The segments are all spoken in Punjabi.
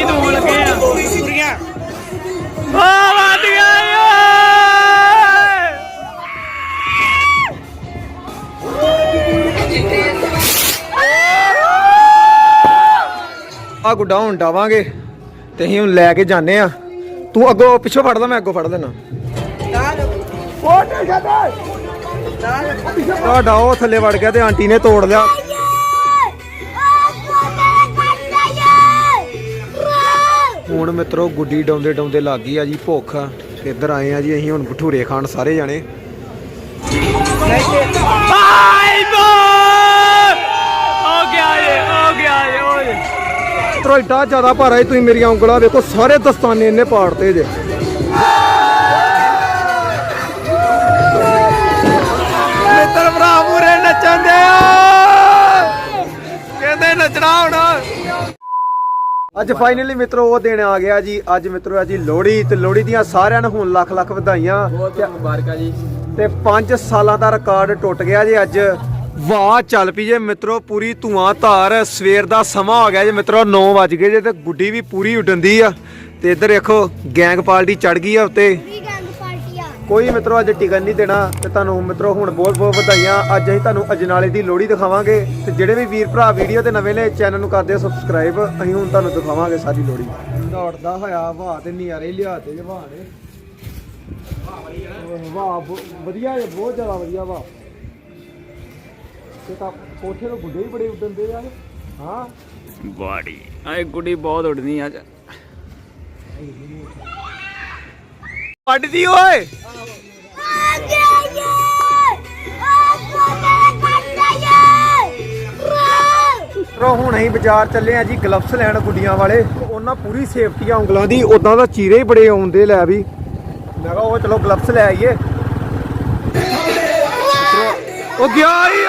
ਅਸੀਂ ਧੋਣ ਲੱਗੇ ਆ। ਪੂਰੀਆਂ ਓ ਵੱਧ ਗਿਆ ਓਏ ਆ ਗੁੱਡਾ ਹੁਣ ਡਾਵਾਂਗੇ ਤੇ ਅਸੀਂ ਹੁਣ ਲੈ ਕੇ ਜਾਂਦੇ ਆ। ਤੂੰ ਅੱਗੋਂ ਪਿੱਛੋਂ ਫੜ ਲੈ ਮੈਂ ਅੱਗੋਂ ਫੜ ਲੈਣਾ ਆ ਡਾਓ ਥੱਲੇ ਵੜ ਗਿਆ ਤੇ ਆਂਟੀ ਨੇ ਤੋੜ ਲਿਆ। ਹੁਣ ਮਿੱਤਰੋ ਗੁੱਡੀ ਡਾਉਂਦੇ ਡਾਉਂਦੇ ਲੱਗ ਗਈ ਆ ਜੀ ਭੁੱਖ। ਇੱਧਰ ਆਏ ਆ ਜੀ ਅਸੀਂ ਹੁਣ ਭਟੂਰੇ ਖਾਣ ਸਾਰੇ ਜਾਣੇ। ਆਈ ਬੋ ਹੋ ਗਿਆ ਇਹ ਹੋ ਗਿਆ ਇਹ ਓਏ। ਮਿੱਤਰੋ ਏਡਾ ਜ਼ਿਆਦਾ ਭਾਰਾ ਹੈ ਤੁਸੀਂ ਮੇਰੀਆਂ ਉਂਗਲਾਂ ਵੇਖੋ ਸਾਰੇ ਦਸਤਾਨੇ ਇਹਨੇ ਪਾੜਤੇ ਜੇ। ਮਿੱਤਰ ਭਰਾ ਪੂਰੇ ਨੱਚਣ ਦੇ ਕਹਿੰਦੇ ਨੱਚਣਾ ਹੁਣ। ਅੱਜ ਫਾਈਨਲੀ ਮਿੱਤਰੋ ਉਹ ਦਿਨ ਆ ਗਿਆ ਜੀ। ਅੱਜ ਮਿੱਤਰੋ ਆ ਜੀ ਲੋਹੜੀ ਤੇ ਲੋਹੜੀ ਦੀਆਂ ਸਾਰਿਆਂ ਨੂੰ ਹੁਣ ਲੱਖ ਲੱਖ ਵਧਾਈਆਂ। ਤੇ- ਮੁਬਾਰਕਾਂ ਜੀ। ਤੇ 5 ਸਾਲਾਂ ਦਾ ਰਿਕਾਰਡ ਟੁੱਟ ਗਿਆ ਜੀ ਅੱਜ। ਵਾਹ ਚੱਲ ਪਈ ਜੇ ਮਿੱਤਰੋ ਪੂਰੀ ਧੂਆਂ ਧਾਰ। ਸਵੇਰ ਦਾ ਸਮਾਂ ਹੋ ਗਿਆ ਜੇ ਮਿੱਤਰੋ 9 ਵਜ ਗਏ ਜੇ ਤੇ ਗੁੱਡੀ ਵੀ ਪੂਰੀ ਉੱਡੰਦੀ ਆ। ਤੇ ਇੱਧਰ ਦੇਖੋ ਗੈਂਗ ਪਾਰਟੀ ਚੜ ਗਈ ਆ ਉੱਤੇ। ਕੋਈ ਮਿੱਤਰੋ ਅੱਜ ਟਿਕਣ ਨਹੀਂ ਦੇਣਾ ਤੇ ਤੁਹਾਨੂੰ ਮਿੱਤਰੋ ਹੁਣ ਬਹੁਤ ਬਹੁਤ ਵਧਾਈਆਂ। ਅੱਜ ਅਸੀਂ ਤੁਹਾਨੂੰ ਅਜਨਾਲੇ ਦੀ ਲੋਹੜੀ ਦਿਖਾਵਾਂਗੇ ਤੇ ਜਿਹੜੇ ਵੀ ਵੀਰ ਭਰਾ ਵੀਡੀਓ ਤੇ ਨਵੇਂ ਨੇ ਚੈਨਲ ਨੂੰ ਕਰਦੇ ਸਬਸਕ੍ਰਾਈਬ ਅਸੀਂ ਹੁਣ ਤੁਹਾਨੂੰ ਦਿਖਾਵਾਂਗੇ ਸਾਰੀ ਲੋਹੜੀ। ਦੌੜਦਾ ਹੋਇਆ ਵਾਹ ਤੇ ਨਿਆਰੇ ਲਿਆ ਤੇ ਜਵਾਨ ਨੇ। ਵਾਹ ਵਧੀਆ ਹੈ ਬਹੁਤ ਜ਼ਿਆਦਾ ਵਧੀਆ ਵਾਹ ਤੇ ਤਾਂ ਕੋਠੇ ਤੋਂ ਗੁੱਡੇ ਹੀ ਬੜੇ ਉੱਡਣਦੇ ਯਾਰ ਹਾਂ। ਬਾੜੀ ਆਏ ਗੁੱਡੀ ਬਹੁਤ ਉੱਡਦੀ ਅੱਜ ਵੱਡਦੀ ਓਏ। ਰੋ ਹੁਣ ਅਸੀਂ ਬਾਜ਼ਾਰ ਚੱਲੇ ਆ ਜੀ ਗਲਵਸ ਲੈਣ ਗੁੱਡੀਆਂ ਵਾਲੇ। ਉਹਨਾਂ ਪੂਰੀ ਸੇਫਟੀ ਆ ਉਂਗਲਾਂ ਦੀ ਉਦਾਂ ਦਾ ਚੀਰੇ ਹੀ ਬੜੇ ਆਉਂਦੇ ਲੈ ਵੀ। ਮੈਂ ਕਿਹਾ ਉਹ ਚਲੋ ਗਲਵਸ ਲੈ ਆਈਏ। ਉਹ ਗਿਆ ਹੀ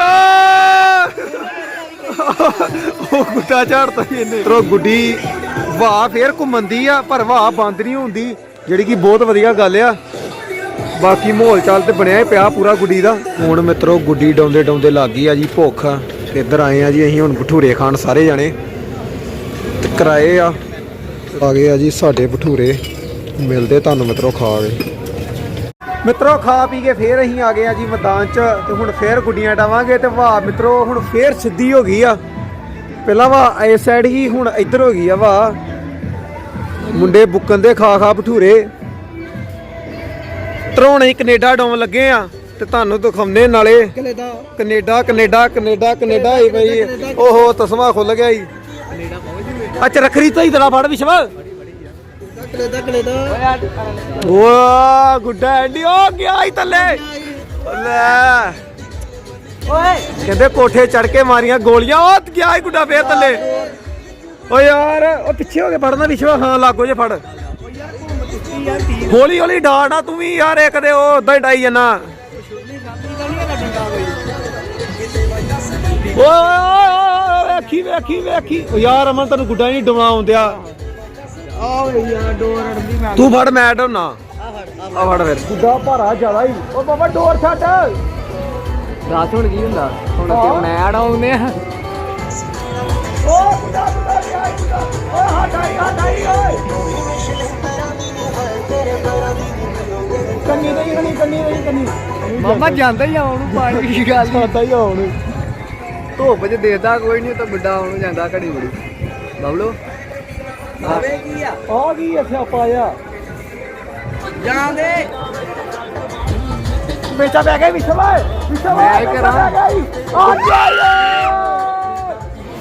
ਉਹ ਗੁੱਡਾ ਝਾੜਤਾ ਹੀ ਇਹਨੇ। ਤਰੋ ਗੁੱਡੀ ਵਾਹ ਫੇਰ ਘੁੰਮੰਦੀ ਆ ਪਰ ਵਾਹ ਬੰਦ ਨਹੀਂ ਹੁੰਦੀ। ਜਿਹੜੀ ਕਿ ਬਹੁਤ ਵਧੀਆ ਗੱਲ ਆ। ਬਾਕੀ ਮਾਹੌਲ ਚਾਲ ਤੇ ਬਣਿਆ ਹੀ ਪਿਆ ਪੂਰਾ ਗੁੱਡੀ ਦਾ। ਹੁਣ ਮਿੱਤਰੋ ਗੁੱਡੀ ਡਾਉਂਦੇ ਡਾਉਂਦੇ ਲੱਗ ਗਈ ਆ ਜੀ ਭੁੱਖ। ਤੇ ਇੱਧਰ ਆਏ ਆ ਜੀ ਅਸੀਂ ਹੁਣ ਭਟੂਰੇ ਖਾਣ ਸਾਰੇ ਜਾਣੇ। ਤੇ ਕਰਾਏ ਆ ਆ ਗਏ ਆ ਜੀ ਸਾਡੇ ਭਟੂਰੇ ਮਿਲਦੇ ਤੁਹਾਨੂੰ ਮਿੱਤਰੋ ਖਾ ਕੇ। ਮਿੱਤਰੋ ਖਾ ਪੀ ਕੇ ਫੇਰ ਅਸੀਂ ਆ ਗਏ ਆ ਜੀ ਮੈਦਾਨ 'ਚ ਤੇ ਹੁਣ ਫੇਰ ਗੁੱਡੀਆਂ ਡਾਵਾਂਗੇ ਤੇ ਵਾਹ ਮਿੱਤਰੋ ਹੁਣ ਫੇਰ ਸਿੱਧੀ ਹੋ ਗਈ ਆ। ਪਹਿਲਾਂ ਵਾਹ ਇਸ ਸਾਈਡ ਹੀ ਹੁਣ ਇੱਧਰ ਹੋ ਗਈ ਆ ਵਾਹ। ਮੁੰਡੇ ਬੁੱਕਣ ਦੇ ਖਾ ਖਾ ਭਟੂਰੇ ਤਰੋਣੇ ਹੀ ਕੈਨੇਡਾ ਡੋਮ ਲੱਗੇ ਆ ਤੇ ਤੁਹਾਨੂੰ ਦਿਖਾਉਂਦੇ ਨਾਲੇ। Canada. Canada Canada Canada Canada ਹੀ ਬਈ। ਓਹੋ ਤਸਮਾ ਖੁੱਲ ਗਿਆ ਹੀ ਅੱਛਾ ਰਖਰੀ ਤੋਂ ਹੀ ਤੇਰਾ ਫੜ ਵਿਸ਼ਵਾ। ਵਾਹ ਗੁੱਡਾ ਐਂਡੀ। ਹੋ ਗਿਆ ਹੀ ਥੱਲੇ। ਲੈ। ਓਏ। ਕਹਿੰਦੇ ਕੋਠੇ ਚੜ ਕੇ ਮਾਰੀਆਂ ਗੋਲੀਆਂ। ਉਹ ਗਿਆ ਹੀ ਗੁੱਡਾ ਫੇਰ ਥੱਲੇ। ਓ ਯਾਰ ਉਹ ਪਿੱਛੇ ਹੋ ਕੇ ਫੜਨਾ ਵਿਸ਼ਵਾ ਹਾਂ ਲਾਗੋ ਜੇ ਫੜ। ਹੌਲੀ ਹੌਲੀ ਡਾੜਾ ਤੂੰ ਵੀ ਯਾਰ ਇੱਕ ਦੇ ਉਹ ਉਦਾਂ ਹੀ ਡਾਈ ਓਏ ਓਏ ਵੇਖੀ ਵੇਖੀ ਵੇਖੀ। ਓ ਯਾਰ ਅਮਨ ਤੈਨੂੰ ਗੁੱਡਾ ਨਹੀਂ ਡਵਾਉਣਾ ਆਉਂਦਿਆ ਆਹ ਯਾਰ ਡੋਰ ਅੜਦੀ ਮੈਂ ਤੂੰ ਫੜ ਮੈਂ ਢੋਨਾ ਆ ਫੜ ਫਿਰ। ਗੁੱਡਾ ਭਾਰਾ ਜ਼ਿਆਦਾ ਹੀ। ਓ ਬਾਬਾ ਡੋਰ ਛੱਡ। ਰਾਤ ਹੁਣ ਕੀ ਹੁੰਦਾ? ਹੁਣ ਕਿ ਮੈਡ ਆਉਂਦੇ ਆ। ਹਟਾਈ ਹਟਾਈ ਓਏ ਕੰਨੀ ਕੰਨੀ ਕੰਨੀ ਕੰਨੀ ਮਾਮਾ ਜਾਂਦਾ ਹੀ ਆ ਉਹਨੂੰ ਪਾਣੀ ਦੀ ਗੱਲ। ਸਾਦਾ ਹੀ ਆਉਣ ਧੁੱਪ 'ਚ ਦੇਦਾ ਕੋਈ ਨਹੀਂ ਤਾਂ ਬੁੱਢਾ ਉਹਨੂੰ ਜਾਂਦਾ ਘੜੀ ਬੜੀ ਬਬਲੋ? ਆਵੇ ਕੀ ਆ? ਆ ਕੀ ਇੱਥੇ ਪਾਇਆ ਜਾਣ ਦੇ ਵੇਚਾ ਬੈ ਗਿਆ ਵਿਸ਼ਵਾ ਵਿਸ਼ਵਾ ਮੈਂ ਕਰਾਂ। ਆ ਗਿਆ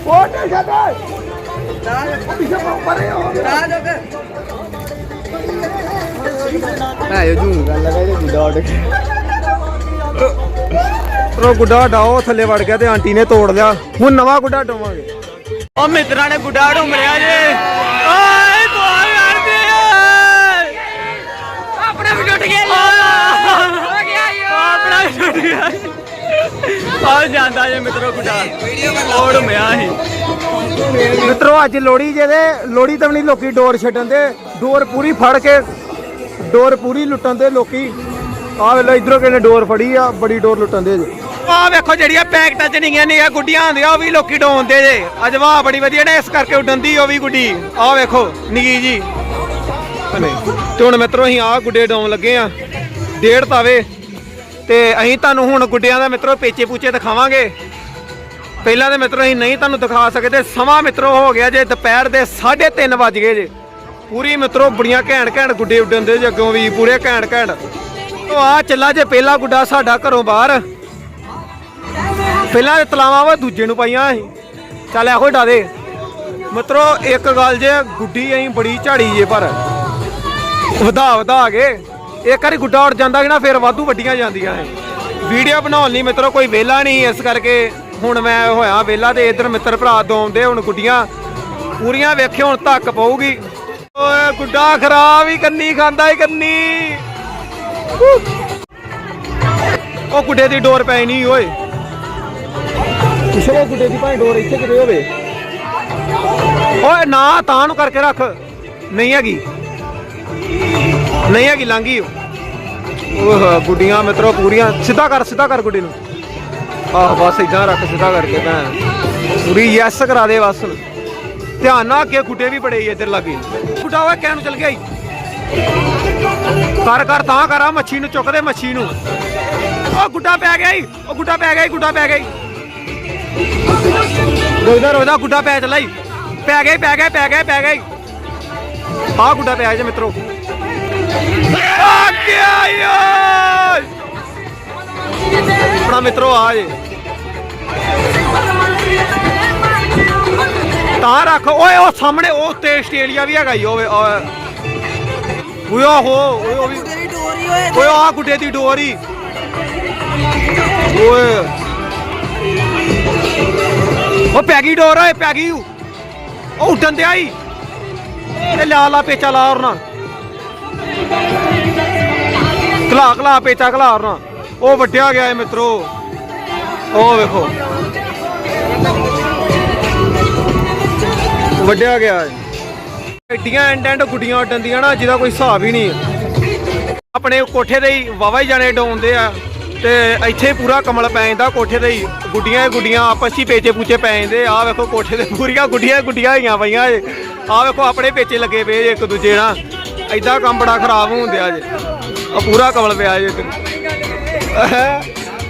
ਉਹ ਤੇ ਜਾਂਦਾ ਨਾ ਵਿਸ਼ਵਾ ਪਰੇ ਹੋ ਗਿਆ ਨਾ ਜੋਗ ਮੈਂ ਇਹ ਜੂੰ ਗੱਲ ਲਗਾ ਜੇ ਬੁੱਢਾ ਉੱਡ ਕੇ ਰੋ ਗੁੱਡਾ ਡਾਓ ਥੱਲੇ ਵੜ ਗਿਆ ਤੇ ਆਂਟੀ ਨੇ ਤੋੜ ਲਿਆ। ਹੁਣ ਨਵਾਂ ਗੁੱਡਾ ਡੋਵਾਂਗੇ ਉਹ ਮਿੱਤਰਾਂ ਨੇ ਗੁੱਡਾ ਢੁੰਮ ਰਿਆ ਜੇ। ਓਏ ਬੋਲ ਕਰਦੇ ਆਪਣਾ ਵੀ ਟੁੱਟ ਗਿਆ ਹੋ ਗਿਆ ਯੋ ਆਪਣਾ ਵੀ ਟੁੱਟ ਗਿਆ। ਆ ਜਾਂਦਾ ਜੇ ਮਿੱਤਰੋ ਗੁੱਡਾ ਓੜ ਮਿਆ ਸੀ। ਮਿੱਤਰੋ ਅੱਜ ਲੋੜੀ ਜਿਹਦੇ ਲੋੜੀ ਤਾਂ ਨਹੀਂ ਲੋਕੀ ਡੋਰ ਛੱਡਣ ਦੇ ਡੋਰ ਪੂਰੀ ਫੜ ਕੇ ਡੋਰ ਪੂਰੀ ਲੁੱਟਣ ਦੇ ਲੋਕੀ। ਆਹ ਵੇਲੇ ਇਧਰੋਂ ਕਿਨੇ ਡੋਰ ਫੜੀ ਆ ਬੜੀ ਡੋਰ ਲੁੱਟਣ ਦੇ ਜੀ। ਆ ਵੇਖੋ ਜਿਹੜੀਆਂ ਪੈਕਟਾਂ ਚ ਨਹੀਂ ਨਹੀਂ ਗੁੱਡੀਆਂ ਹੁੰਦੀਆਂ ਉਹ ਵੀ ਲੋਕੀ ਡੋਂਦੇ ਜੇ। ਅੱਜ ਵਾਹ ਬੜੀ ਵਧੀਆ ਨੇ ਇਸ ਕਰਕੇ ਉੱਡਣ ਦੀ ਉਹ ਵੀ ਗੁੱਡੀ। ਆ ਵੇਖੋ ਨਿੱਕੀ ਜੀ। ਤੇ ਹੁਣ ਮਿੱਤਰੋ ਅਸੀਂ ਆ ਗੁੱਡੇ ਡਾਉਣ ਲੱਗੇ ਆ। ਡੇਢ ਤਾਵੇ। ਤੇ ਅਸੀਂ ਤੁਹਾਨੂੰ ਹੁਣ ਗੁੱਡਿਆਂ ਦਾ ਮਿੱਤਰੋ ਪੇਚੇ ਪੂਚੇ ਦਿਖਾਵਾਂਗੇ। ਪਹਿਲਾਂ ਦੇ ਮਿੱਤਰੋ ਅਸੀਂ ਨਹੀਂ ਤੁਹਾਨੂੰ ਦਿਖਾ ਸਕਦੇ, ਸਮਾਂ ਮਿੱਤਰੋ ਹੋ ਗਿਆ ਜੇ ਦੁਪਹਿਰ ਦੇ 3:30 ਵੱਜ ਗਏ ਜੇ। ਪੂਰੀ ਮਿੱਤਰੋ ਬੜੀਆਂ ਘੈਂਟ ਘੈਂਟ ਗੁੱਡੇ ਉੱਡਣ ਦੇ ਜੇ ਅੱਗੋਂ ਵੀ, ਪੂਰੇ ਘੈਂਟ ਘੈਂਟ। ਤੋ ਆ ਚੱਲਾ ਜੇ ਪਹਿਲਾ ਗੁੱਡਾ ਸਾਡਾ ਘਰੋਂ ਬਾਹਰ। ਪਹਿਲਾਂ ਤਲਾਵਾਂ ਵਾ, ਦੂਜੇ ਨੂੰ ਪਾਈਆਂ ਅਸੀਂ। ਚੱਲ ਇਹੋ ਡਾ ਦੇ। ਮਿੱਤਰੋ ਇੱਕ ਗੱਲ ਜੇ, ਗੁੱਡੀ ਅਸੀਂ ਬੜੀ ਝਾੜੀ ਜੇ ਪਰ। ਵਧਾ ਵਧਾ ਕੇ। ਇੱਕ ਵਾਰੀ ਗੁੱਡਾ ਉੱਡ ਜਾਂਦਾ ਕਿ ਨਾ ਫਿਰ ਵਾਧੂ ਵੱਡੀਆਂ ਜਾਂਦੀਆਂ ਐ ਵੀਡੀਓ ਬਣਾਉਣ ਲਈ ਮਿੱਤਰੋ ਕੋਈ ਵਿਹਲਾ ਨਹੀਂ ਇਸ ਕਰਕੇ ਹੁਣ ਮੈਂ ਹੋਇਆ ਵਿਹਲਾ ਤੇ ਇਧਰ ਮਿੱਤਰ ਭਰਾ ਦੋਂਦੇ ਹੁਣ ਗੁੱਡੀਆਂ ਪੂਰੀਆਂ ਵੇਖਿਓ ਹੁਣ ਧੱਕ ਪਊਗੀ। ਓਏ ਗੁੱਡਾ ਖਰਾਬ ਹੀ ਕੰਨੀ ਖਾਂਦਾ ਹੀ ਕੰਨੀ। ਉਹ ਗੁੱਡੇ ਦੀ ਡੋਰ ਪੈ ਨਹੀਂ ਓਏ। ਪਿਛਲੇ ਗੁੱਡੇ ਦੀ ਭਾਵੇਂ ਡੋਰ ਇੱਥੇ ਕਿਤੇ ਹੋਵੇ। ਓਏ ਨਾ ਤਾਂ ਨੂੰ ਕਰਕੇ ਰੱਖ। ਨਹੀਂ ਹੈਗੀ। ਨਹੀਂ ਹੈਗੀ ਲਾਂਗੀ ਉਹ ਗੁੱਡੀਆਂ ਮਿੱਤਰੋ ਪੂਰੀਆਂ। ਸਿੱਧਾ ਕਰ ਸਿੱਧਾ ਕਰ ਗੁੱਡੀ ਨੂੰ। ਆਹ ਬਸ ਇਦਾਂ ਰੱਖ, ਸਿੱਧਾ ਕਰਕੇ ਤਾਂ ਪੂਰੀ ਯੈਸ ਕਰਾ ਦੇ ਬਸ। ਧਿਆਨ ਨਾਲ ਅੱਗੇ ਗੁੱਡੇ ਵੀ ਬੜੇ ਇੱਧਰ ਲੱਗੇ। ਗੁੱਡਾ ਓਏ ਕਹਿ ਨੂੰ ਚਲ ਗਿਆ ਈ। ਕਰ ਕਰ, ਤਾਂ ਕਰਾ ਮੱਛੀ ਨੂੰ ਚੁੱਕ ਦੇ, ਮੱਛੀ ਨੂੰ। ਉਹ ਗੁੱਡਾ ਪੈ ਗਿਆ ਈ। ਉਹ ਗੁੱਡਾ ਪੈ ਗਿਆ ਈ, ਗੁੱਡਾ ਪੈ ਗਿਆ ਈ। ਰੋਇਦਾ ਰੋਇਦਾ ਗੁੱਡਾ ਪੈ ਚਲਾ ਪੈ ਗਿਆ ਪੈ ਗਿਆ ਪੈ ਗਿਆ ਪੈ ਗਿਆ ਈ। ਆਹ ਗੁੱਡਾ ਪੈ ਜੇ ਮਿੱਤਰੋ। ਆਪਣਾ ਮਿੱਤਰੋ ਆ ਜੇ। ਤਾਂ ਰੱਖ ਓਏ ਉਹ ਸਾਹਮਣੇ ਉਹ ਤੇ ਆਸਟ੍ਰੇਲੀਆ ਵੀ ਹੈਗਾ ਈ ਓਏ ਓਏ ਆਹੋ ਓਏ ਉਹ ਵੀ ਓਏ ਆ ਗੁੱਡੇ ਦੀ ਡੋਰੀ। ਓਏ। ਉਹ ਪੈ ਗਈ ਡੋਰ ਓਏ ਪੈ ਗਈ ਉਹ ਉੱਡਣ ਤੇ ਆਈ ਇਹ ਲਾ ਲਾ ਪੇਚਾ ਲਾ ਔਰਨਾ ਕਲਾ ਕਲਾ ਪੇਚਾ ਕਲਾ ਔਰਨਾ ਉਹ ਵੱਡਿਆ ਗਿਆ ਏ ਮਿੱਤਰੋ। ਉਹ ਵੇਖੋ। ਵੱਡਿਆ ਗਿਆ ਏ ਐਡੀਆਂ ਐਂਡ ਐਂਡ ਗੁੱਡੀਆਂ ਉੱਡਣ ਦੀਆਂ ਨਾ, ਜਿਹਦਾ ਕੋਈ ਹਿਸਾਬ ਹੀ ਨਹੀਂ। ਆਪਣੇ ਕੋਠੇ ਦੇ ਹੀ ਵਾਵਾ ਹੀ ਜਾਣੇ ਡਾਉਂਦੇ ਆ। ਤੇ ਇੱਥੇ ਪੂਰਾ ਕਮਲ ਪੈ ਜਾਂਦਾ ਕੋਠੇ ਦੇ ਹੀ। ਗੁੱਡੀਆਂ ਹੀ ਗੁੱਡੀਆਂ, ਆਪਸ ਹੀ ਪੇਚੇ ਪੂਚੇ ਪੈ ਜਾਂਦੇ ਆਹ ਵੇਖੋ ਕੋਠੇ ਦੇ ਪੂਰੀਆਂ ਗੁੱਡੀਆਂ ਗੁੱਡੀਆਂ ਹੋਈਆਂ ਪਈਆਂ ਜੇ ਆਹ ਵੇਖੋ, ਆਪਣੇ ਪੇਚੇ ਲੱਗੇ ਪਏ ਇੱਕ ਦੂਜੇ ਨਾਲ। ਐਦਾਂ ਕੰਮ ਬੜਾ ਖਰਾਬ ਹੁੰਦਿਆ ਜੇ। ਆ ਪੂਰਾ ਕਮਲ ਪਿਆ ਜੇ ਇੱਕ।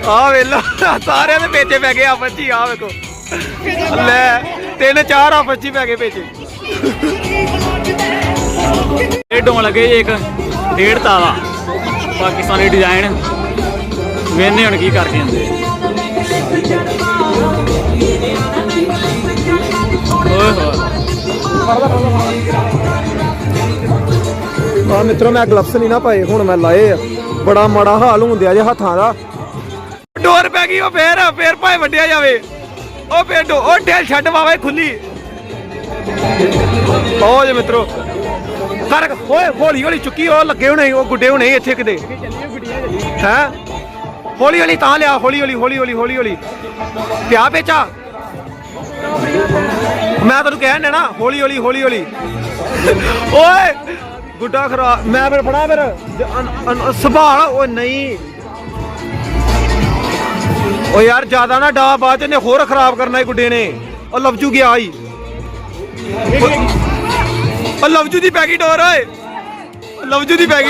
ਆਹ ਵੇਲਾ ਸਾਰਿਆਂ ਦੇ ਪੇਚੇ ਪੈ ਗਏ ਆਪਸ 'ਚ ਹੀ ਵੇਖੋ। ਲੈ, ਤਿੰਨ ਚਾਰ ਆਪਸ 'ਚ ਹੀ ਪੈ ਗਏ ਪੇਚੇ। ਇਹ ਡੋਂ ਲੱਗੇ ਜੀ ਇੱਕ, ਡੇਢ ਤਾਵਾ ਪਾਕਿਸਤਾਨੀ ਡਿਜ਼ਾਈਨ। ਵੇਨੇ ਹੁਣ ਕੀ ਕਰਦੇ ਜਾਂਦੇ ਓਏ ਹੋਏ। ਆ ਮਿੱਤਰੋ, ਮੈਂ ਗਲਵਸ ਨਹੀਂ ਨਾ ਪਾਏ, ਹੁਣ ਮੈਂ ਲਾਏ ਆ। ਬੜਾ ਮਾੜਾ ਹਾਲ ਹੁੰਦਿਆ ਜੇ ਹੱਥਾਂ ਦਾ। ਡੋਰ ਪੈ ਗਈ, ਉਹ ਫੇਰ ਫੇਰ ਭਾਵੇਂ ਵੱਡਿਆ ਜਾਵੇ। ਉਹ ਫੇਰ ਉਹ ਢੇਲ ਛੱਡ ਵਾਵੇ ਖੁੱਲੀ। ਉਹ ਜੇ ਮਿੱਤਰੋ। ਕਰ ਓਏ, ਹੌਲੀ ਹੌਲੀ ਚੁੱਕੀ, ਉਹ ਲੱਗੇ ਹੋਣੇ, ਉਹ ਗੁੱਡੇ ਹੋਣੇ ਇੱਥੇ ਕਿਤੇ। ਹੈ? ਹੌਲੀ ਹੌਲੀ ਤਾਂ ਲਿਆ, ਹੌਲੀ ਹੌਲੀ ਹੌਲੀ ਹੌਲੀ ਹੌਲੀ ਹੌਲੀ। ਪਿਆ ਪੇਚਾ? ਮੈਂ ਤੈਨੂੰ ਕਹਿਣ ਦੇਣਾ ਹੌਲੀ ਹੌਲੀ ਹੌਲੀ ਹੌਲੀ। ਓਏ! ਗੁੱਡਾ ਖਰਾ, ਮੈਂ ਫਿਰ ਫੜਾ ਫਿਰ ਅਨ- ਅਨ- ਸੰਭਾਲ, ਓਏ ਨਹੀਂ। ਓ ਯਾਰ, ਜ਼ਿਆਦਾ ਨਾ ਡਾ, ਬਾਅਦ ਚ ਨੇ ਹੋਰ ਖਰਾਬ ਕਰਨਾ ਈ ਗੁੱਡੇ ਨੇ। ਉਹ ਲਵਜੂ ਗਿਆ ਈ। ਉਹ ਲਵਜੂ ਦੀ ਪੈ ਗਈ ਓਏ। ਉਹ ਲਵਜੂ ਦੀ ਪੈ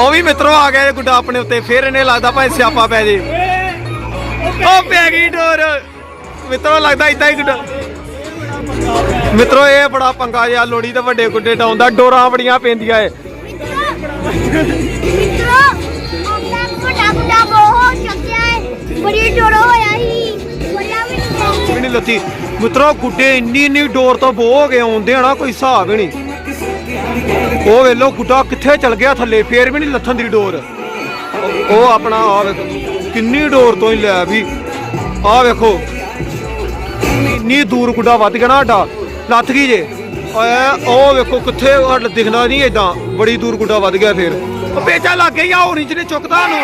ਉਹ ਵੀ ਮਿੱਤਰੋ ਆ ਗਿਆ ਇਹ ਗੁੱਡਾ ਆਪਣੇ ਉੱਤੇ, ਫਿਰ ਇਹਨੇ ਲੱਗਦਾ ਭਾਵੇਂ ਸਿਆਪਾ ਪੈ ਜੇ। ਉਹ ਪੈ ਗਈ ਮਿੱਤਰੋ ਲੱਗਦਾ ਇਦਾਂ ਹੀ ਗੁੱਡਾ। ਮਿੱਤਰੋ ਇਹ ਬੜਾ ਪੰਗਾ ਜਿਹਾ ਲੋੜੀ ਤੇ ਵੱਡੇ ਗੁੱਡੇ ਡਾਉਂਦਾ ਡੋਰਾਂ ਬੜੀਆਂ ਪੈਂਦੀਆਂ ਏ। ਮਿੱਤਰੋ ਆਪਣਾ ਵੱਡਾ ਵੱਡਾ ਬਹੁਤ ਚੱਕਿਆ ਹੈ ਬੜੀ ਡੋਰੋ ਹੋਇਆ ਸੀ। ਬੜਾ ਵੀ ਨਹੀਂ ਵੀ ਨਹੀਂ ਲੱਤੀ। ਮਿੱਤਰੋ ਗੁੱਡੇ ਇੰਨੀ ਇੰਨੀ ਡੋਰ ਤੋਂ ਬੋ ਹੋ ਗਏ ਆਉਂਦੇ ਹਨਾ ਕੋਈ ਹਿਸਾਬ ਹੀ ਨਹੀਂ। ਉਹ ਵੇਲੋ ਗੁੱਡਾ ਕਿੱਥੇ ਚਲ ਗਿਆ ਥੱਲੇ ਫੇਰ ਵੀ ਨਹੀਂ ਲੱਥਣ ਦੀ ਡੋਰ। ਉਹ- ਆਪਣਾ ਆ ਵੇਖੋ ਕਿੰਨੀ ਡੋਰ ਤੋਂ ਹੀ ਲਿਆ ਵੀ। ਆ ਵੇਖੋ ਇੰਨੀ ਦੂਰ ਗੁੱਡਾ ਵੱਧ ਗਿਆ ਨਾ ਸਾਡਾ। ਲੱਥ ਗਈ ਜੇ। ਓਏ, ਉਹ ਵੇਖੋ ਕਿੱਥੇ ਉਹ ਦਿਖਣਾ ਨਹੀਂ ਏਦਾਂ। ਬੜੀ ਦੂਰ ਗੁੱਡਾ ਵੱਧ ਗਿਆ ਫੇਰ। ਉਹ ਪੇਚਾ ਲੱਗ ਗਿਆ ਉਹ ਨਹੀਂ ਜਿਹਨੇ ਚੁੱਕਦਾ ਉਹਨੂੰ।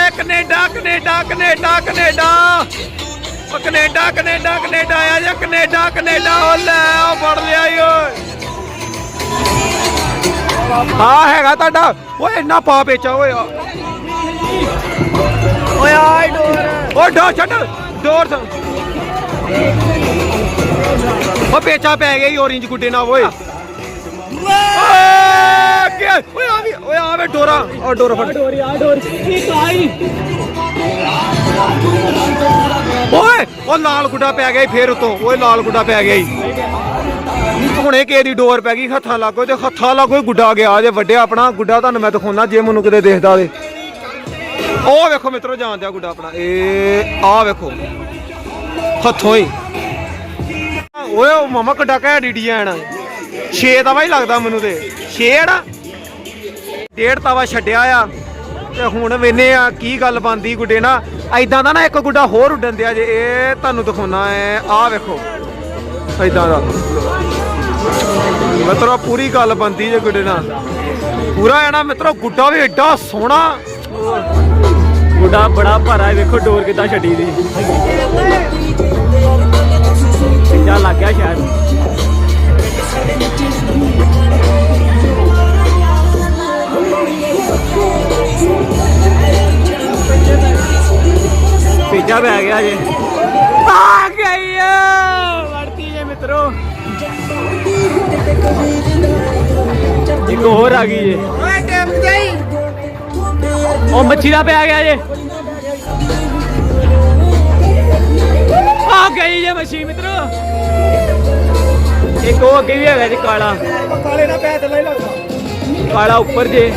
ਆ ਕੈਨੇਡਾ ਕੈਨੇਡਾ ਕੈਨੇਡਾ ਕੈਨੇਡਾ। ਓ ਕੈਨੇਡਾ ਕੈਨੇਡਾ ਕੈਨੇਡਾ ਆ ਜਾ, ਕੈਨੇਡਾ ਕੈਨੇਡਾ। ਉਹ ਲੈ ਉਹ ਫੜ ਲਿਆ ਈ ਓਏ। ਹਾਂ ਹੈਗਾ ਤੁਹਾਡਾ। ਓਏ, ਇੰਨਾ ਪਾ ਪੇਚਾ ਓਏ। ਓਏ ਆਈ ਡੋਰ। ਓ ਡੋਰ ਛੱਡ, ਡੋਰ ਓ ਪੇਚਾ ਪੈ ਗਿਆ ਈ orange ਗੁੱਡੇ ਨਾਲ, ਓਏ। ਓਏ ਆ? ਵੀ ਓਏ, ਆ ਵੇ ਡੋਰਾ ਓ ਡੋਰ ਫੜ ਡੋਰੀ। ਆ ਡੋਰੀ ਕੀ ਕਾਈ ਓਏ ਉਹ ਲਾਲ ਗੁੱਡਾ ਪੈ ਗਿਆ ਫੇਰ ਉਤੋਂ। ਓਏ, ਲਾਲ ਗੁੱਡਾ ਪੈ ਗਿਆ ਈ। ਹੁਣੇ ਕਿਸੇ ਦੀ ਡੋਰ ਪੈ ਗਈ, ਹੱਥਾਂ ਲਾਗੋ ਤੇ ਹੱਥਾਂ ਲਾਗੋ ਹੀ ਗੁੱਡਾ ਗਿਆ, ਜੇ ਵੱਡਿਆ ਆਪਣਾ ਗੁੱਡਾ, ਤੁਹਾਨੂੰ ਮੈਂ ਦਿਖਾਉਣਾ, ਜੇ ਮੈਨੂੰ ਕਿਤੇ ਦੇਖਦਾ ਵੇ। ਉਹ ਵੇਖੋ ਮਿੱਤਰੋ ਜਾਣਦਿਆ ਗੁੱਡਾ ਆਪਣਾ। ਇਹ ਆ ਵੇਖੋ। ਹੱਥੋਂ ਹੀ। ਓਏ, ਉਹ ਮਾਮਾ ਕਿੱਡਾ ਘੈ ਡਿਜ਼ਾਈਨ ਛੇ ਦਾ ਹੀ ਲੱਗਦਾ ਮੈਨੂੰ ਤੇ। ਛੇ ਆ ਡੇਢ ਤਵਾ ਛੱਡਿਆ ਆ। ਤੇ ਹੁਣ ਵੇਨੇ ਆ, ਕੀ ਗੱਲ ਬੰਦੀ ਗੁੱਡੇ ਨਾ ਐਦਾਂ ਦਾ ਨਾ ਇੱਕ ਗੁੱਡਾ ਹੋਰ ਉੱਡਣ ਦਿਆ ਜੇ। ਇਹ ਤੁਹਾਨੂੰ ਦਿਖਾਉਣਾ ਹੈ ਆਹ ਵੇਖੋ। ਐਦਾਂ ਦਾ। ਮਿੱਤਰੋ, ਪੂਰੀ ਗੱਲ ਬੰਦੀ ਜੇ ਗੁੱਡੇ ਨਾਲ। ਪੂਰਾ ਹੈ ਨਾ, ਮਿੱਤਰੋ, ਗੁੱਡਾ ਵੀ ਐਡਾ ਸੋਹਣਾ। ਗੁੱਡਾ ਬੜਾ ਭਾਰਾ ਹੈ, ਵੇਖੋ ਡੋਰ ਕਿੱਦਾਂ ਛੱਡੀ ਦੀ। ਜਾ ਲੱਗ ਗਿਆ ਸ਼ਾਇਦ। ਪੀਜਾ ਪੈ ਗਿਆ ਜੇ। ਆ ਗਈ ਵੜਤੀ ਜੇ ਮਿੱਤਰੋ। ਇੱਕ ਹੋਰ ਆ ਗਈ ਜੇ। ਓਏ, ਟੈਪ ਜਾਈ। ਉਹ ਮੱਛੀ ਦਾ ਪਿਆ ਗਿਆ ਜੇ। ਆ ਗਈ ਜੇ ਮੱਛੀ ਮਿੱਤਰੋ। ਇੱਕ ਉਹ ਅੱਗੇ ਵੀ ਹੈਗਾ ਜੀ ਕਾਲਾ। ਕਾਲੇ ਨਾਲ ਪੈ ਤੇ ਲੈ ਲੱਗਦਾ ਕਾਲਾ ਉੱਪਰ ਜੇ।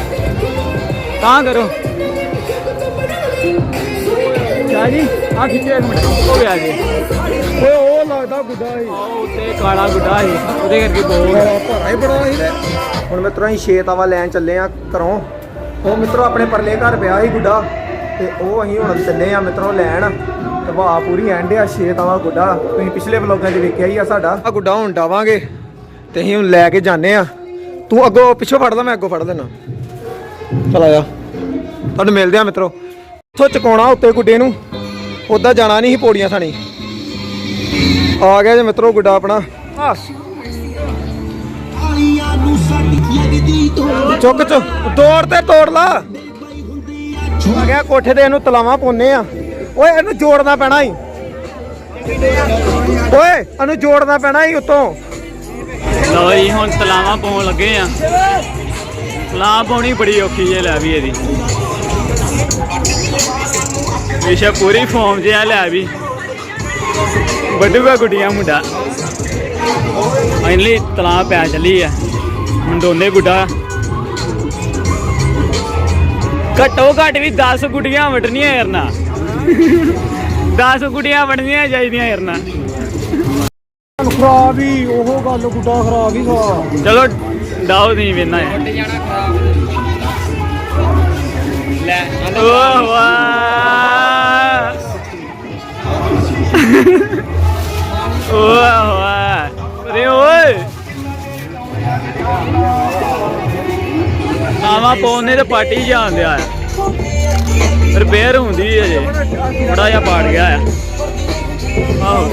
ਤਾਂ ਕਰੋ। ਜੀ ਆ ਖਿੱਚੋ ਇੱਕ ਮਿੰਟ ਹੋ ਗਿਆ ਜੀ। ਓਏ ਉਹ ਲੱਗਦਾ ਗੁੱਡਾ ਹੀ ਉੱਤੇ ਕਾਲਾ ਗੁੱਡਾ ਸੀ ਉਹਦੇ ਕਰਕੇ ਬਹੁਤ। ਭਾਰਾ ਹੀ ਬੜਾ ਤੇ। ਹੁਣ ਮਿੱਤਰੋ ਅਸੀਂ ਛੇ ਤਵਾ ਲੈਣ ਚੱਲੇ ਆ ਘਰੋਂ। ਉਹ ਮਿੱਤਰੋ ਆਪਣੇ ਪਰਲੇ ਘਰ ਪਿਆ ਸੀ ਗੁੱਡਾ ਤੇ ਉਹ ਅਸੀਂ ਹੁਣ ਚੱਲੇ ਆ ਮਿੱਤਰੋ ਲੈਣ। ਤੇ ਵਾਹ ਪੂਰੀ ਐਂਡ ਆ ਛੇ ਤਵਾ ਗੁੱਡਾ। ਤੁਸੀਂ ਪਿਛਲੇ ਵਲੋਗਾਂ 'ਚ ਵੇਖਿਆ ਹੀ ਆ ਸਾਡਾ। ਆ ਗੁੱਡਾ ਹੁਣ ਡਾਵਾਂਗੇ ਤੇ ਅਸੀਂ ਹੁਣ ਲੈ ਕੇ ਜਾਂਦੇ ਆ। ਤੂੰ ਅੱਗੋਂ ਪਿੱਛੋਂ ਫੜਦਾ ਮੈਂ ਅੱਗੋਂ ਫੜ ਲੈਣਾ ਚਲ ਆ ਜਾ। ਤੁਹਾਨੂੰ ਮਿਲਦੇ ਆ ਮਿੱਤਰੋ। ਉੱਥੋਂ ਚਕਾਉਣਾ ਉੱਤੇ ਗੁੱਡੇ ਨੂੰ। ਉੱਦਾਂ ਜਾਣਾ ਨਹੀਂ ਸੀ ਪੌੜੀਆਂ ਥਾਣੀ ਆ ਗਿਆ ਜੇ ਮਿੱਤਰੋ ਗੁੱਡਾ ਆਪਣਾ। ਆ ਚੁੱਕ ਚੁੱਕ, ਤੋੜ ਤੇ ਤੋੜ ਲਾ। ਆ ਗਿਆ ਕੋਠੇ ਤੇ ਇਹਨੂੰ ਤਲਾਵਾਂ ਪਾਉਨੇ ਆ। ਓਏ, ਇਹਨੂੰ ਜੋੜਨਾ ਪੈਣਾ ਈ। ਓਏ, ਇਹਨੂੰ ਜੋੜਨਾ ਪੈਣਾ ਈ ਉਤੋਂ। ਲਓ ਜੀ, ਹੁਣ ਤਲਾਵਾਂ ਪਾਉਣ ਲੱਗੇ ਆ। ਤਲਾਹ ਪਾਉਣੀ ਬੜੀ ਔਖੀ ਜੇ ਲੈ ਵੀ ਇਹਦੀ। ਵਿਸ਼ਾ ਪੂਰੀ ਫਾਰਮ ਜਿਹਾ ਲੈ ਵੀ। ਵੱਡੂਗਾ ਗੁੱਡੀਆਂ ਮੁੰਡਾ। ਫਾਈਨਲੀ ਤਲਾਹ ਪੈ ਚੱਲੀ ਆ। ਦੋਨੇ ਗੁੱਡਾ। ਘੱਟੋ ਘੱਟ ਵੀ 10 ਗੁੱਡੀਆਂ ਵੜਨੀਆਂ ਯਾਰਨਾ 10 ਗੁੱਡੀਆਂ ਵੜਨੀਆਂ ਚਾਹੀਦੀਆਂ ਯਾਰਨਾ ਖਰਾਬ ਹੀ ਉਹ ਗੱਲ ਗੁੱਡਾ ਖਰਾਬ ਹੀ ਚਲੋ ਡਾਓ ਨਹੀਂ ਵੇਨਾ ਹੈ ਲੈ ਓ ਵਾਹ। ਓ ਵਾਹ। ਆਵਾ ਪੌਨੇ ਤੇ ਪਾਰਟੀ ਜਾਂਦੇ ਆ। ਰਿਪੇਅਰ ਹੁੰਦੀ ਹੈ ਜੇ। ਥੋੜਾ ਜਿਹਾ ਪਾੜ ਗਿਆ ਆ। ਆਹੋ।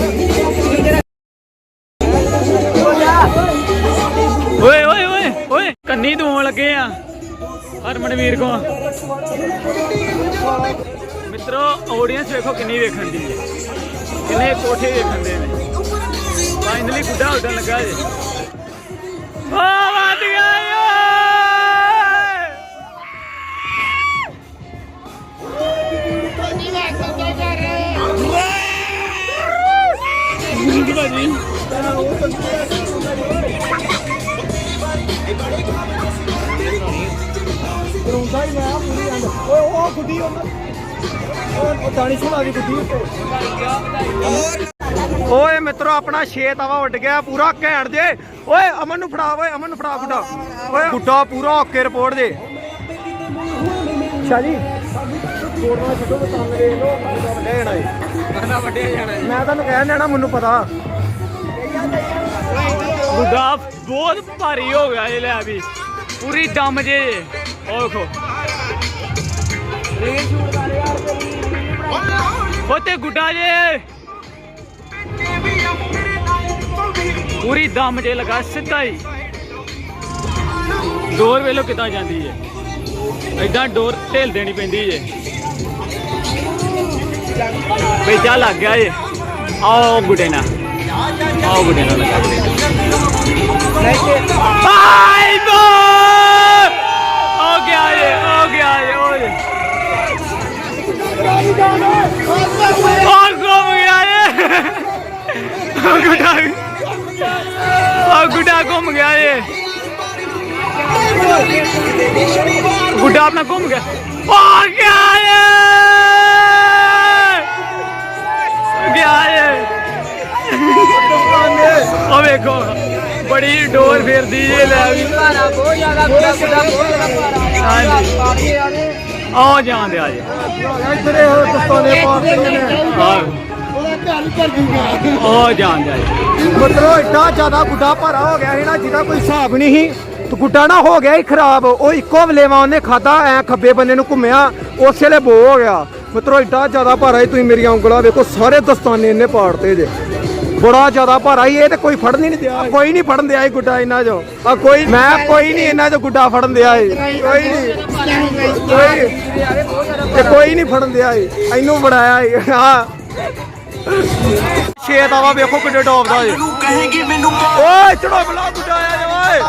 ਓਏ ਓਏ ਓਏ ਓਏ, ਕੰਨੀ ਧੋਣ ਲੱਗੇ ਆ। ਹਰਮਨਵੀਰ ਕੋ ਮਿੱਤਰੋ ਆਡੀਅנס ਵੇਖੋ ਕਿੰਨੀ ਵੇਖਣ ਦੀ ਹੈ ਕਿੰਨੇ ਕੋਠੇ ਵੇਖਣ ਦੇ ਨੇ। ਫਾਈਨਲੀ ਗੁੱਡਾ ਉੱਡਣ ਲੱਗਾ ਜੇ। ਓ ਵੱਧ ਗਿਆ ਗੁੱਡੀ ਉਹ ਦਾਣੀ ਸੁਣਾ ਦੀ ਗੁੱਡੀ ਓਏ ਮਿੱਤਰੋ, ਆਪਣਾ ਛੇ ਤਵਾ ਉੱਡ ਗਿਆ, ਪੂਰਾ ਘੈਂਟ ਜੇ। ਓਏ, ਅਮਨ ਨੂੰ ਫੜਾ, ਓਏ, ਅਮਨ ਨੂੰ ਫੜਾ ਗੁੱਡਾ ਓਏ ਗੁੱਡਾ ਪੂਰਾ ਓਕੇ ਰਿਪੋਰਟ ਦੇ। ਸ਼ਾਜੀ ਤੋੜਨਾ ਛੱਡੋ ਤੇ ਤੰਗ ਲੋ ਵੱਡੇ ਜਾਣਾ ਏ ਵੱਡੇ ਜਾਣਾ। ਮੈਂ ਤੁਹਾਨੂੰ ਕਹਿਣ ਦੇਣਾ ਮੈਨੂੰ ਪਤਾ। ਬੁੱਢਾ ਬਹੁਤ ਭਾਰੀ ਹੋ ਗਿਆ ਇਹ ਲੈ ਵੀ। ਪੂਰੀ ਦਮ ਜੇ। ਉਹ ਦੇਖੋ ਉਹ ਗੁੱਡਾ ਜੇ। ਪੂਰੀ ਦਮ ਜੇ ਲਗਾ ਸਿੱਧਾ ਹੀ। ਡੋਰ ਵੇਲੋ ਕਿੱਦਾਂ ਜਾਂਦੀ ਏ ਏਦਾਂ ਡੋਰ ਢੇਲ ਦੇਣੀ ਪੈਂਦੀ ਏ ਪੇਚਾ ਲੱਗ ਗਿਆ ਏ ਆਓ ਗੁੱਡੇ ਨਾਲ। ਆਓ ਗੁੱਡੇ ਨਾਲ ਲੱਗਾ ਗੁੱਡੇ ਆਈ ਬੋ ਹੋ ਗਿਆ ਏ ਹੋ ਗਿਆ ਏ ਔਰ ਗੁੰਮ ਗਿਆ ਏ ਉਹ ਗੁੱਡਾ ਉਹ ਗੁੱਡਾ ਗੁੰਮ ਗਿਆ ਏ ਗੁੱਡਾ ਆਪਣਾ ਗੁੰਮ ਗਿਆ ਆ ਗਿਆ ਏ ਗਿਆ ਏ ਉਹ ਵੇਖੋ ਬੜੀ ਡੋਰ ਫੇਰਦੀ ਏ ਲੈ ਵੀ ਬਹੁਤ ਜ਼ਿਆਦਾ ਗੁੱਡਾ ਗੁੱਡਾ ਬਹੁਤ ਜ਼ਿਆਦਾ ਹਾਂਜੀ। ਆ ਆ ਜਾਂਦੇ ਆ ਜੀ। ਇੱਧਰ ਇਹ ਦਸਤਾਨੇ ਪਾਤੇ ਨੇ। ਆ ਉਹ ਜਾਂਦੇ ਆ ਜੀ। ਮਤਲਬ ਏਡਾ ਜ਼ਿਆਦਾ ਗੁੱਡਾ ਭਾਰਾ ਹੋ ਗਿਆ ਸੀ ਨਾ ਜਿਹਦਾ ਕੋਈ ਹਿਸਾਬ ਨਹੀਂ ਸੀ। ਤੇ ਗੁੱਡਾ ਨਾ ਹੋ ਗਿਆ ਹੀ ਖਰਾਬ। ਉਹ ਇੱਕੋ ਵਲੇਵਾ ਉਹਨੇ ਖਾਦਾ ਐ ਖੱਬੇ ਬੰਨੇ ਨੂੰ ਘੁੰਮਿਆ ਉਸੇ ਵੇਲੇ ਬੋ ਹੋ ਗਿਆ। ਮਤਲਬ ਏਡਾ ਜ਼ਿਆਦਾ ਭਾਰਾ ਸੀ ਤੁਸੀਂ ਮੇਰੀਆਂ ਉਂਗਲਾਂ ਵੇਖੋ ਸਾਰੇ ਦਸਤਾਨੇ ਇਹਨੇ ਪਾੜਤੇ ਜੇ। ਬੜਾ ਜ਼ਿਆਦਾ ਭਾਰਾ ਸੀ, ਇਹ ਤੇ ਕੋਈ ਫੜਨ ਹੀ ਨਹੀਂ ਦਿਆ। ਕੋਈ ਨਹੀਂ ਫੜਨ ਦਿਆ ਇਹ ਗੁੱਡਾ ਇਹਨਾਂ ਚੋਂ। ਆ ਕੋਈ ਮੈਂ ਕੋਈ ਨਹੀਂ ਇਹਨਾਂ ਚੋਂ ਗੁੱਡਾ ਫੜਨ ਦਿਆ ਇਹ ਕੋਈ ਨਹੀਂ। ਕੋਈ ਤੇ ਕੋਈ ਨਹੀਂ ਫੜਨ ਦਿਆ ਇਹ ਇਹਨੂੰ ਬਣਾਇਆ ਇਹ ਹਾਂ। ਛੇ ਦਾਵਾ ਵੇਖੋ ਕਿੱਡੇ ਟੌਪ ਦਾ ਜੀ ਓਏ ਚੜੋ ਬਲਾ ਗੁੱਡਾ ਆਇਆ ਜੇ, ਓਏ।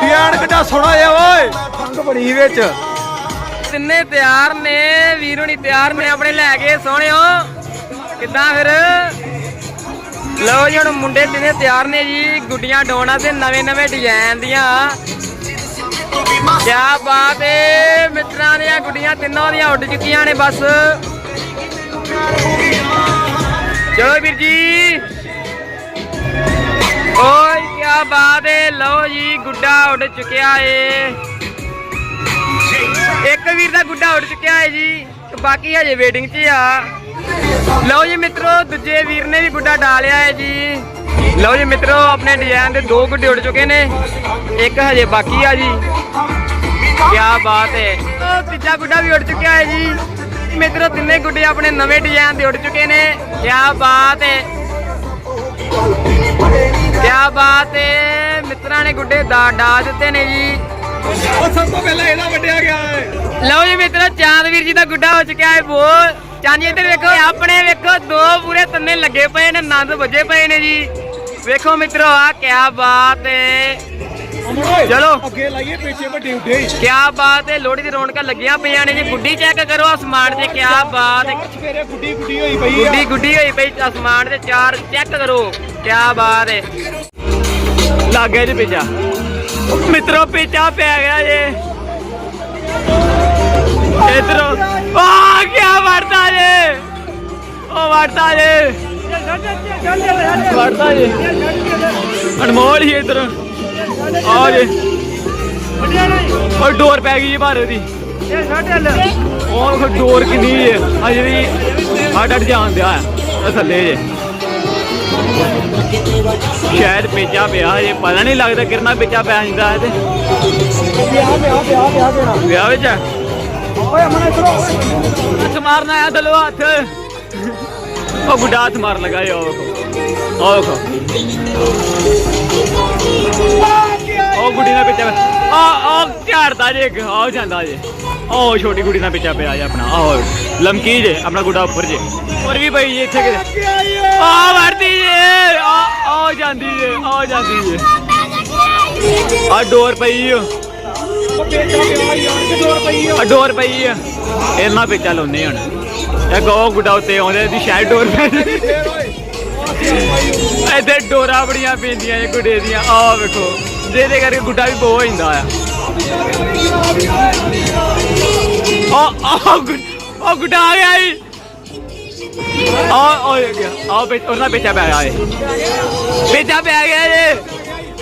ਬਿਆਨ ਕਿੱਡਾ ਸੋਹਣਾ ਜਿਹਾ, ਓਏ। ਖੰਗ ਬੜੀ ਵਿੱਚ। ਤਿੰਨੇ ਤਿਆਰ ਨੇ, ਵੀਰੋ ਨਹੀਂ ਤਿਆਰ ਨੇ, ਆਪਣੇ ਲੈ ਕੇ ਸੋਹਣਿਓ। ਕਿੱਦਾਂ ਫਿਰ? ਲਓ ਜੀ, ਹੁਣ ਮੁੰਡੇ ਤਿੰਨੇ ਤਿਆਰ ਨੇ ਜੀ, ਗੁੱਡੀਆਂ ਡੋਣਾ ਤੇ ਨਵੇਂ ਨਵੇਂ ਡਿਜ਼ਾਈਨ ਦੀਆਂ। ਕਿਆ ਬਾਤ ਏ, ਮਿੱਤਰਾਂ ਦੀਆਂ ਗੁੱਡੀਆਂ ਤਿੰਨਾਂ ਦੀਆਂ ਉੱਡ ਚੁੱਕੀਆਂ ਨੇ ਬਸ। ਚਲੋ ਵੀਰ ਜੀ। ਓਏ, ਕਿਆ ਬਾਤ ਏ, ਲਓ ਜੀ, ਗੁੱਡਾ ਉੱਡ ਚੁੱਕਿਆ ਏ। ਇੱਕ ਵੀਰ ਦਾ ਗੁੱਡਾ ਉੱਡ ਚੁੱਕਿਆ ਹੈ ਜੀ ਬਾਕੀ ਹਜੇ ਵੇਟਿੰਗ 'ਚ ਆ। ਲਓ ਜੀ ਮਿੱਤਰੋ ਦੂਜੇ ਵੀਰ ਨੇ ਵੀ ਗੁੱਡਾ ਡਾਲਿਆ ਹੈ ਜੀ। ਲਓ ਜੀ ਮਿੱਤਰੋ ਆਪਣੇ ਡਿਜ਼ਾਈਨ ਦੇ ਦੋ ਗੁੱਡੇ ਉੱਡ ਚੁੱਕੇ ਨੇ। ਇੱਕ ਹਜੇ ਬਾਕੀ ਆ ਜੀ। ਕੀ ਬਾਤ ਹੈ। ਤੀਜਾ ਗੁੱਡਾ ਵੀ ਉੱਡ ਚੁੱਕਿਆ ਹੈ ਜੀ। ਮਿੱਤਰੋ ਤਿੰਨੇ ਗੁੱਡੇ ਆਪਣੇ ਨਵੇਂ ਡਿਜ਼ਾਈਨ ਦੇ ਉੱਡ ਚੁੱਕੇ ਨੇ। ਕੀ ਬਾਤ ਹੈ। ਕੀ ਬਾਤ ਹੈ। ਮਿੱਤਰਾਂ ਨੇ ਗੁੱਡੇ ਦਾ ਡਾ ਦਿੱਤੇ ਨੇ ਜੀ। ਉਹ ਸਭ ਤੋਂ ਪਹਿਲਾਂ ਇਹਦਾ ਵੱਡਿਆ ਗਿਆ ਹੈ। ਲਓ ਜੀ ਮਿੱਤਰੋ ਚਾਂਦਵੀਰ ਜੀ ਦਾ ਗੁੱਡਾ ਹੋ ਚੁੱਕਿਆ ਹੈ ਬਹੁਤ ਚਾਂਦੀ ਇੱਧਰ ਵੇਖੋ ਆਪਣੇ ਵੇਖੋ ਦੋ ਪੂਰੇ ਤੰਨੇ ਲੱਗੇ ਪਏ ਨੇ ਨੰਦ ਵੱਜੇ ਪਏ ਨੇ ਜੀ। ਵੇਖੋ ਮਿੱਤਰੋ ਆ ਕਿਆ ਬਾਤ ਹੈ ਚਲੋ। ਅੱਗੇ ਲਾਈਏ ਪਿੱਛੇ ਵੱਡੇ ਉੱਡੇ। ਕਿਆ ਬਾਤ ਹੈ ਲੋਹੜੀ ਦੀ ਰੌਣਕਾਂ ਲੱਗੀਆਂ ਪਈਆਂ ਨੇ ਜੀ। ਗੁੱਡੀ ਚੈੱਕ ਕਰੋ ਅਸਮਾਨ ਤੇ ਕਿਆ ਬਾਤ ਹੈ ਸਵੇਰੇ ਗੁੱਡੀ ਗੁੱਡੀ ਹੋਈ ਪਈ ਆ। ਗੁੱਡੀ ਗੁੱਡੀ ਹੋਈ ਪਈ ਅਸਮਾਨ ਦੇ ਚਾਰ ਚੈੱਕ ਕਰੋ। ਕਿਆ ਬਾਤ ਹੈ ਲੱਗ ਗਿਆ ਜੀ ਪੇਚਾ। ਮਿੱਤਰੋ ਪੇਚਾ ਪੈ ਗਿਆ ਜੇ। ਇਧਰੋ। ਆ ਕੀ ਵੜਦਾ ਜੇ। ਉਹ ਵੜਦਾ ਜੇ। ਵੜਦਾ ਜੇ। ਅਨਮੋਲ ਹੀ ਇਧਰ। ਆ ਜੇ। ਉਹ ਡੋਰ ਪੈ ਗਈ ਜੀ ਭਾਰੇ ਦੀ। ਉਹ ਡੋਰ ਕਿੰਨੀ ਹੈ। ਅਜੇ ਵੀ ਹੱਡ ਹੱਡ ਜਾਣ ਦਿਆ ਹੈ ਥੱਲੇ ਜੇ। ਸ਼ਾਇਦ ਪੇਚਾ ਪਿਆ ਜੇ। ਪਤਾ ਨਹੀਂ ਲੱਗਦਾ ਕਿਰਨਾ ਪੇਚਾ ਪੈ ਜਾਂਦਾ ਹੈ ਤੇ। ਵਿਆਹ ਵਿਆਹ ਵਿਆਹ ਵਿਆਹ ਵਿਆਹ ਵਿੱਚ ਓਏ ਅਮਨ ਇਧਰੋ ਹੱਥ ਮਾਰਨਾ ਆ ਦਲੋ ਹੱਥ। ਉਹ ਗੁੱਡਾ ਹੱਥ ਮਾਰ ਲਗਾ ਉਹ ਉਹ ਵੇਖੋ। ਉਹ ਗੁੱਡੀ ਨਾਲ ਪਿੱਛੇ ਆ ਆ ਝਾੜਦਾ ਜੇ ਆ ਜਾਂਦਾ ਜੇ। ਉਹ ਛੋਟੀ ਗੁੱਡੀ ਨਾਲ ਪਿੱਛੇ ਪਿਆ ਜੇ ਆਪਣਾ, ਆਹ ਲਮਕੀ ਜੇ, ਆਪਣਾ ਗੁੱਡਾ ਉੱਪਰ ਜੇ। ਹੋਰ ਵੀ ਪਈ ਜੇ ਇੱਥੇ ਕਿਤੇ। ਆ ਵਰਦੀ ਜੇ ਆ ਆ ਜਾਂਦੀ ਜੇ ਆ ਜਾਂਦੀ ਜੇ। ਆ ਡੋਰ ਪਈ ਓ। ਡੋਰ ਪਈ ਆ। ਇਹਨਾਂ ਵਿੱਚ ਲਾਉਨੇ ਹੁਣ। ਇਹ ਗੋ ਗੁੱਡਾ ਉੱਤੇ ਆਉਂਦੇ ਦੀ ਸ਼ਾਇਦ ਡੋਰ ਪੈ ਜਾਂਦੀ ਡੋਰਾ ਬੜੀਆਂ ਪੈਂਦੀਆਂ ਇਹ ਗੁੱਡੇ ਦੀਆਂ। ਆਹ ਵੇਖੋ, ਜਿਹਦੇ ਕਰਕੇ ਗੁੱਡਾ ਵੀ ਬੋ ਜਾਂਦਾ ਆ। ਆ ਆ ਉਹ ਗੁੱਡਾ ਆ ਗਿਆ ਈ ਆ ਆ ਗਿਆ। ਆ ਵਿੱਚ ਉਹਨਾਂ ਪਿੱਛਾ ਪੈ ਗਿਆ ਏ ਪਿੱਛਾ ਪੈ ਗਿਆ ਏ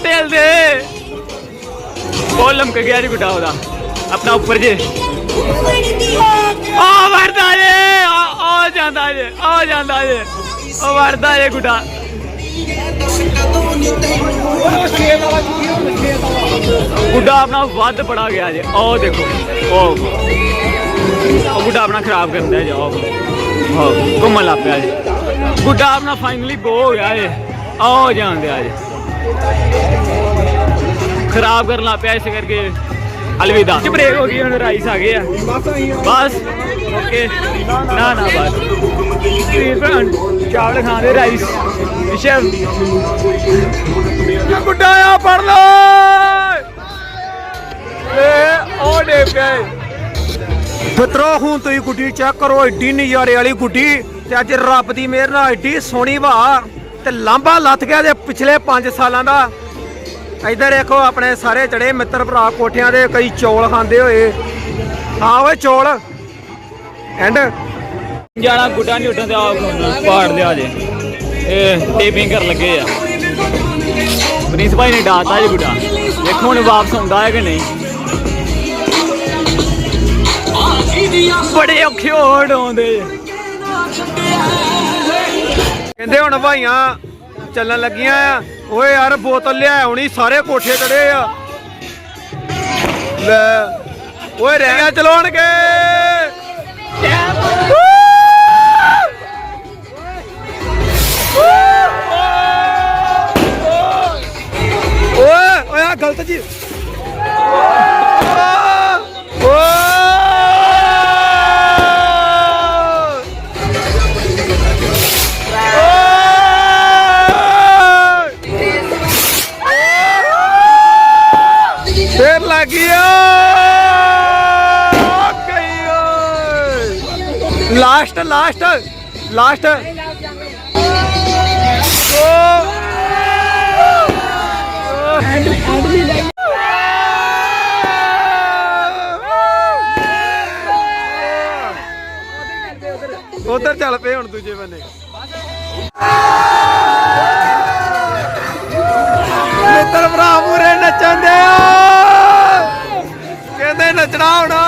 ਤੇਲ ਦੇ। ਉਹ ਲਮਕ ਗਿਆ ਜੀ ਗੁੱਡਾ ਉਹਦਾ। ਆਪਣਾ ਉੱਪਰ ਜੇ। ਆ ਵਰਦਾ ਜੇ ਆ ਜਾਂਦਾ ਜੇ ਆ ਜਾਂਦਾ ਜੇ। ਉਹ ਵਰਦਾ ਜੇ ਗੁੱਡਾ। ਗੁੱਡਾ ਆਪਣਾ ਵੱਧ ਬੜਾ ਗਿਆ ਜੇ। ਉਹ ਦੇਖੋ, ਉਹ। ਉਹ ਗੁੱਡਾ ਆਪਣਾ ਖਰਾਬ ਕਰਦਾ ਜੇ, ਉਹ। ਉਹ ਘੁੰਮਣ ਲੱਗ ਪਿਆ ਜੇ। ਗੁੱਡਾ ਆਪਣਾ ਫਾਈਨਲੀ ਬੋ ਹੋ ਗਿਆ ਜੇ। ਆਹ ਜਾਣ ਆ ਜੇ। ਖਰਾਬ ਕਰਨ ਲੱਗ ਪਿਆ ਇਸ ਕਰਕੇ ਅਲਵਿਦਾ। ਚ ਬ੍ਰੇਕ ਹੋ ਗਈ, ਹੁਣ ਰਾਈਸ ਆ ਗਏ ਆ। ਬਸ, ਓਕੇ। ਨਾ ਨਾ, ਬਸ। ਵੀਰ ਭੈਣ ਚਾਵਲ ਖਾਂਦੇ ਰਾਈਸ ਵਿਸ਼ਵ। ਗੁੱਡਾ ਆ, ਫੜ ਲੋ। ਏ ਉਹ ਡੇ ਪਏ ਮਿੱਤਰੋ, ਹੁਣ ਤੁਸੀਂ ਗੁੱਡੀ ਚੈੱਕ ਕਰੋ, ਏਡੀ ਨਜ਼ਾਰੇ ਵਾਲੀ ਗੁੱਡੀ ਤੇ ਅੱਜ ਰੱਬ ਦੀ ਮਿਹਰ ਨਾਲ ਏਡੀ ਸੋਹਣੀ ਵਾ ਤੇ ਲਾਂਬਾ ਲੱਥ ਗਿਆ ਜੇ ਪਿਛਲੇ 5 ਸਾਲਾਂ ਦਾ। ਇੱਧਰ ਦੇਖੋ ਆਪਣੇ ਸਾਰੇ ਚੜੇ ਮਿੱਤਰ ਭਰਾ ਕੋਠਿਆਂ ਦੇ ਕਈ ਚੌਲ ਖਾਂਦੇ ਹੋਏ। ਹਾਂ ਓਏ ਚੌਲ। ਐਂਡ। ਜਾਣਾ ਗੁੱਡਾ ਨਹੀਂ ਉੱਡਣ ਤੇ ਆਪ ਪਾੜ ਲਿਆ ਜੇ। ਇਹ ਟੇਪਿੰਗ ਕਰਨ ਲੱਗੇ ਆ। ਪ੍ਰਿੰਸ ਭਾਈ ਨੇ ਡਾਤਾ ਜੀ ਗੁੱਡਾ। ਦੇਖੋ ਹੁਣ ਵਾਪਸ ਆਉਂਦਾ ਹੈ ਕਿ ਨਹੀਂ। ਬੜੇ ਔਖੇ ਹੋੜ ਆਉਂਦੇ। ਕਹਿੰਦੇ ਹੁਣ ਭਾਈਆਂ ਚੱਲਣ ਲੱਗੀਆਂ ਆ। ਓਏ ਯਾਰ, ਬੋਤਲ ਲਿਆ ਹੁਣੀ ਸਾਰੇ ਕੋਠੇ ਚੜੇ ਆ। ਲੈ, ਓਏ ਰਹਿ ਗਿਆ ਚਲਾਉਣਗੇ। ਓਏ ਓਏ ਗਲਤ ਜੀ। ਓਏ। Last last last. ਉਧਰ ਚੱਲ ਪਏ ਹੁਣ ਦੂਜੇ ਬੰਨੇ। ਮਿੱਤਰ ਭਰਾ ਪੂਰੇ ਨੱਚਣ ਦੇ ਕਹਿੰਦੇ ਨੱਚਣਾ ਹੋਣਾ।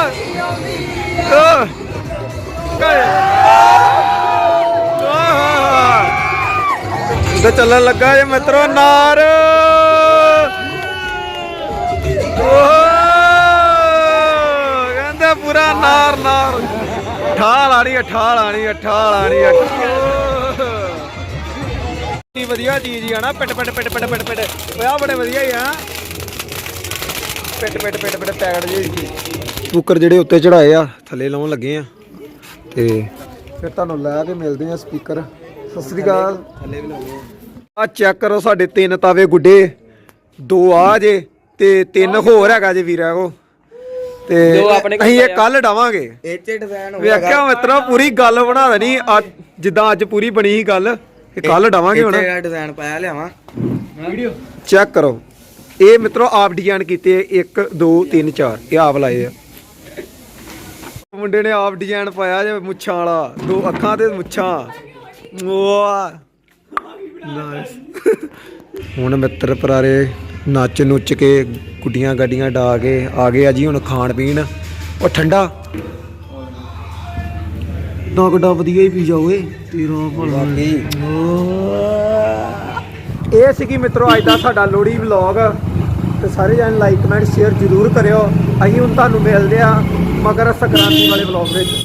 ਚੱਲਣ ਲੱਗਾ ਜੇ ਮਿੱਤਰੋ ਨਾਰ। ਕਹਿੰਦੇ ਪੂਰਾ ਨਾਰ ਨਾਰ। ਠਾਲ ਆਣੀ ਠਾਲ ਆਣੀ ਠਾਲ ਆਣੀ ਕੀ ਵਧੀਆ ਚੀਜ਼ ਆ ਨਾ ਪਿੱਟ ਪਿੱਟ ਪਿੱਟ ਪਿੱਟ ਪਿੱਟ ਪਿੱਟ। ਓਏ ਆ ਬੜੇ ਵਧੀਆ ਹੀ ਆ। ਪਿੱਟ ਪਿੱਟ ਪਿੱਟ ਪਿੱਟ ਪੈਕਟ ਜਿਹੀ। ਸਪੀਕਰ ਜਿਹੜੇ ਉੱਤੇ ਚੜਾਏ ਆ ਥੱਲੇ ਲਾਉਣ ਲੱਗੇ ਆ। ਤੇ ਫਿਰ ਤੁਹਾਨੂੰ ਲੈ ਕੇ ਮਿਲਦੇ ਆ ਸਪੀਕਰ। ਸਤਿ ਸ੍ਰੀ ਅਕਾਲ। ਥੱਲੇ ਵੀ ਲਾਉਣੇ ਆ। ਚੈੱਕ ਕਰੋ ਸਾਡੇ ਤਿੰਨ ਤਾਵੇ ਗੁੱਡੇ। ਦੋ ਆ ਜੇ ਤੇ ਤਿੰਨ ਹੋਰ ਹੈਗਾ ਜੇ ਵੀਰਾ ਕੋ। ਤੇ ਦੋ ਆਪਣੇ ਕੋਲ ਅਸੀਂ ਇਹ ਆ। ਕੱਲ ਡਾਵਾਂਗੇ। ਇਹ ਚ ਡਿਜ਼ਾਈਨ ਵੇਖਿਆ ਮਿੱਤਰੋ ਪੂਰੀ ਗੱਲ ਬਣਾ ਦੇਣੀ ਅੱਜ ਜਿੱਦਾਂ ਅੱਜ ਪੂਰੀ ਬਣੀ ਸੀ ਗੱਲ ਇਹ ਕੱਲ ਡਾਵਾਂਗੇ ਹੁਣ। ਡਿਜ਼ਾਈਨ ਪਾਇਆ ਲਿਆਵਾਂ। ਚੈੱਕ ਕਰੋ। ਇਹ ਮਿੱਤਰੋ ਆਪ ਡਿਜ਼ਾਈਨ ਕੀਤੇ 1 2 3 4 ਇਹ ਆਪ ਲਾਏ ਆ। ਮੁੰਡੇ ਨੇ ਆਪ ਡਿਜ਼ਾਈਨ ਪਾਇਆ ਜੇ ਮੁੱਛਾਂ ਵਾਲਾ। ਦੋ ਅੱਖਾਂ ਤੇ ਮੁੱਛਾਂ। ਵਾਹ। ਹੁਣ ਮਿੱਤਰ ਪਰਾਰੇ ਨੱਚ ਨੁੱਚ ਕੇ ਗੁੱਡੀਆਂ ਗੱਡੀਆਂ ਡਾ ਕੇ ਆ ਗਏ ਆ ਜੀ ਹੁਣ ਖਾਣ ਪੀਣ। ਉਹ ਠੰਡਾ। ਨਾ ਗੱਡਾ ਵਧੀਆ ਹੀ ਪੀ ਜਾਓਏ ਤੇਰਾ ਭਲਾ। ਇਹ ਸੀਗੀ ਮਿੱਤਰੋ ਅੱਜ ਦਾ ਸਾਡਾ ਲੋਹੜੀ ਵਲੌਗ ਤੇ ਸਾਰੇ ਜਣ ਲਾਈਕ ਕਮੈਂਟ ਸ਼ੇਅਰ ਜ਼ਰੂਰ ਕਰਿਓ। ਅਸੀਂ ਹੁਣ ਤੁਹਾਨੂੰ ਮਿਲਦੇ ਆ ਮਕਰ ਸੰਕ੍ਰਾਂਤੀ ਵਾਲੇ ਵਲੌਗ ਵਿੱਚ।